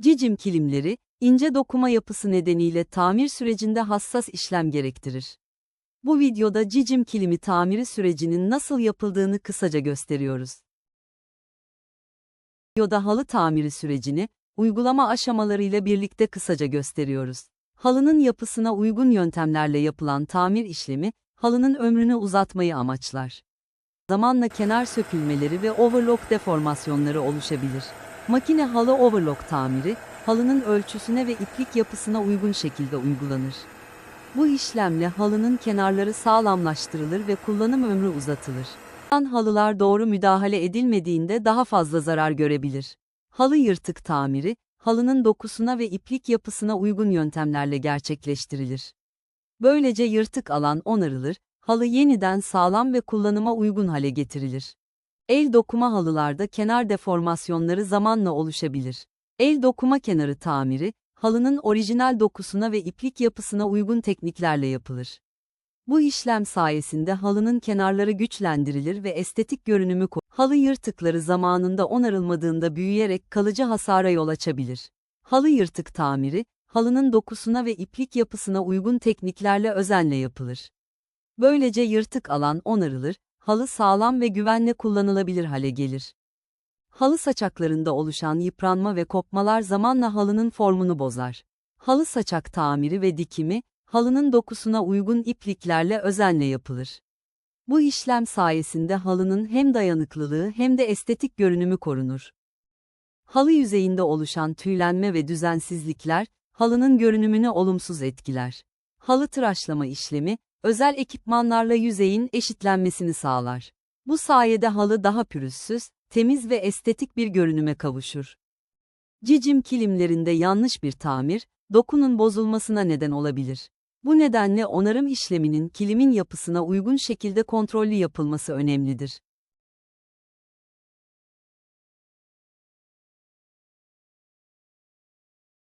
Cicim kilimleri, ince dokuma yapısı nedeniyle tamir sürecinde hassas işlem gerektirir. Bu videoda cicim kilimi tamiri sürecinin nasıl yapıldığını kısaca gösteriyoruz. Videoda halı tamiri sürecini, uygulama aşamalarıyla birlikte kısaca gösteriyoruz. Halının yapısına uygun yöntemlerle yapılan tamir işlemi, halının ömrünü uzatmayı amaçlar. Zamanla kenar sökülmeleri ve overlock deformasyonları oluşabilir. Makine halı overlock tamiri, halının ölçüsüne ve iplik yapısına uygun şekilde uygulanır. Bu işlemle halının kenarları sağlamlaştırılır ve kullanım ömrü uzatılır. Halılar doğru müdahale edilmediğinde daha fazla zarar görebilir. Halı yırtık tamiri, halının dokusuna ve iplik yapısına uygun yöntemlerle gerçekleştirilir. Böylece yırtık alan onarılır, halı yeniden sağlam ve kullanıma uygun hale getirilir. El dokuma halılarda kenar deformasyonları zamanla oluşabilir. El dokuma kenarı tamiri, halının orijinal dokusuna ve iplik yapısına uygun tekniklerle yapılır. Bu işlem sayesinde halının kenarları güçlendirilir ve estetik görünümü korunur. Halı yırtıkları zamanında onarılmadığında büyüyerek kalıcı hasara yol açabilir. Halı yırtık tamiri, halının dokusuna ve iplik yapısına uygun tekniklerle özenle yapılır. Böylece yırtık alan onarılır, halı sağlam ve güvenle kullanılabilir hale gelir. Halı saçaklarında oluşan yıpranma ve kopmalar zamanla halının formunu bozar. Halı saçak tamiri ve dikimi, halının dokusuna uygun ipliklerle özenle yapılır. Bu işlem sayesinde halının hem dayanıklılığı hem de estetik görünümü korunur. Halı yüzeyinde oluşan tüylenme ve düzensizlikler, halının görünümünü olumsuz etkiler. Halı tıraşlama işlemi, özel ekipmanlarla yüzeyin eşitlenmesini sağlar. Bu sayede halı daha pürüzsüz, temiz ve estetik bir görünüme kavuşur. Cicim kilimlerinde yanlış bir tamir, dokunun bozulmasına neden olabilir. Bu nedenle onarım işleminin kilimin yapısına uygun şekilde kontrollü yapılması önemlidir.